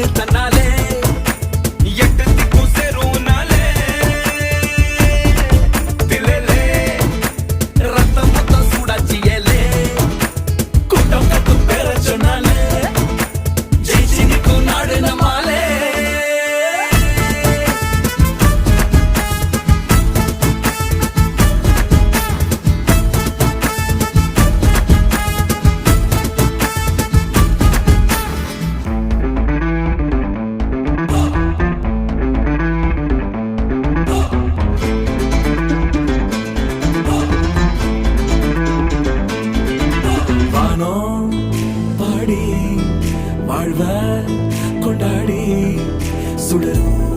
நாடு தன்னாலே வாழ்வ கொண்டாடி சுடரும்.